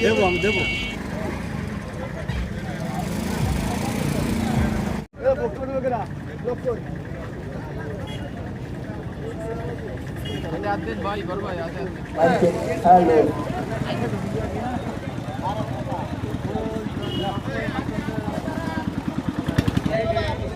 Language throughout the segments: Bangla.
দেবো আমি দেবো। গাড়ি ওই গাড়ি গাড়ি আমার বসে নেই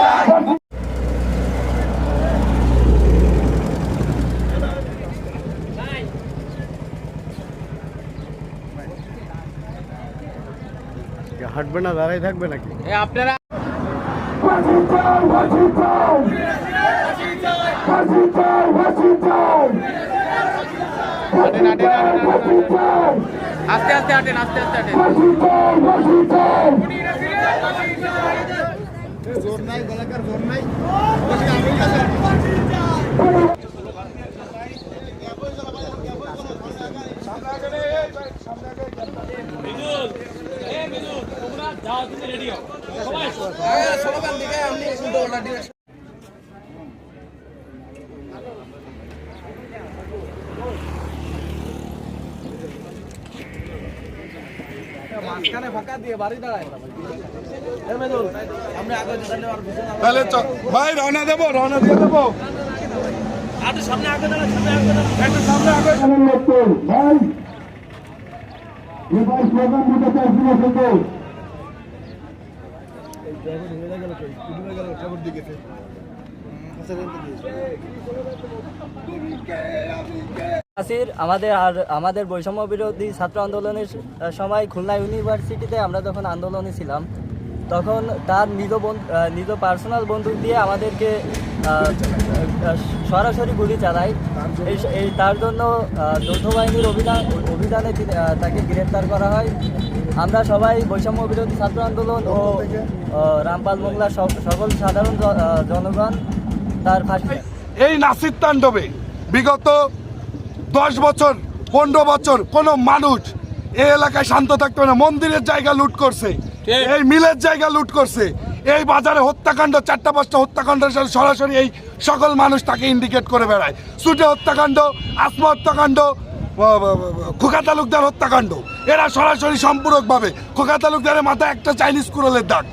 হাঁটবে না দাঁড়াই থাকবে নাকি আপনারা. আস্তে আস্তে হাঁটেন আস্তে আস্তে হাঁটেন মাঝখানে ফাঁকা দিয়ে বাড়ি দাঁড়ায় তাহলে ভাই, রওনা দেবো, রওনা দিয়ে দেবো। আগে সামনে আগে দাঁড়া সামনে আগে দাঁড়া একটু সামনে আমাদের আর আমাদের বৈষম্য বিরোধী ছাত্র আন্দোলনের সময় খুলনা ইউনিভার্সিটিতে আমরা যখন আন্দোলনে ছিলাম, তখন তার নিজ নিজ পার্সোনাল বন্দুক দিয়ে আমাদেরকে সরাসরি গুলি চালায়। এই তার জন্য যৌথ বাহিনীর অভিযান অভিযানে তাকে গ্রেপ্তার করা হয়। আমরা সবাই বৈষম্য বিরোধী ছাত্র আন্দোলন ও রামপাল মোংলা সকল সাধারণ জনগণ তার ফাঁসি এই নাসির তাণ্ডবে বিগত দশ বছর পনেরো বছর কোনো মানুষ এই এলাকায় শান্ত থাকতে না। মন্দিরের জায়গা লুট করছে এই মিলের জায়গা লুট করছে এই বাজারে হত্যাকাণ্ড চারটা পাঁচটা হত্যাকাণ্ডের সাথে সরাসরি এই সকল মানুষ তাকে ইন্ডিকেট করে বেড়ায়। সুটে হত্যাকাণ্ড আসমা খোকা তালুকদার হত্যাকাণ্ড। এরা সরাসরি সম্পূরকভাবে খোকা তালুকদারের মাথায় একটা চাইনিজ কুরলের দাগ।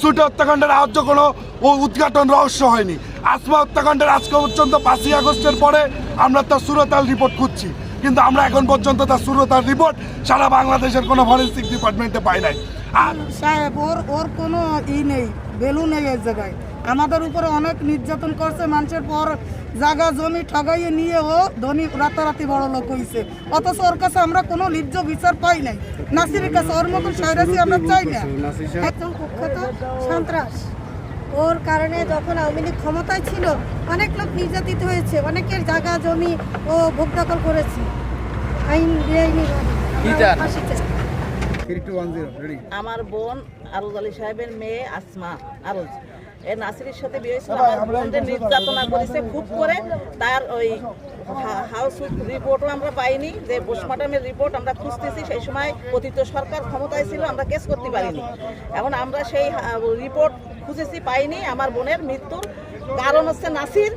সুটে হত্যাকাণ্ডের আহ্য কোনো ও উদ্ঘাটন রহস্য হয়নি। আসমা হত্যাকাণ্ডের আজকে পর্যন্ত পাঁচই আগস্টের পরে আমরা তার সুরতাল রিপোর্ট খুঁজছি। কিন্তু আমরা এখন পর্যন্ত তার সুরতাল রিপোর্ট সারা বাংলাদেশের কোনো ফরেন্সিক ডিপার্টমেন্টে পাই নাই। আর সাহেব, ওর ওর কোনো ই নেই ভ্যালু নেই এই জায়গায়। আমাদের উপরে অনেক নির্যাতন করছে মানুষের পর জায়গা জমি ঠগাইয়ে নিয়ে ও ধনী রাতারাতি বড় লোক হয়েছে অথচ ওর কাছে আমরা কোনো লিজ্জ বিচার পাই নাই। নাসিরের কাছে ওর মতন সাইরাসি আমরা চাই না। একদম কুখ্যাত সন্ত্রাস। ওর কারণে যখন আওয়ামী লীগ ক্ষমতায় ছিল অনেক লোক নির্যাতিত হয়েছে। অনেকের জায়গা জমি ও ভোগ দখল করেছে। আইন আমার বোন আরুজ আলী সাহেবের মেয়ে আসমা আরুজ। নাসিরের সাথে বিয়ে হয়েছিল আমার নির্যাতনা করেছে খুব করে। তার ওই হাউস রিপোর্টও আমরা পাইনি যে পোস্টমর্টমের রিপোর্ট আমরা খুঁজতেছি সেই সময় পতিত সরকার ক্ষমতায় ছিল আমরা কেস করতে পারিনি। এখন আমরা সেই রিপোর্ট খুঁজেছি পাইনি। আমার বোনের মৃত্যুর কারণ হচ্ছে নাসির।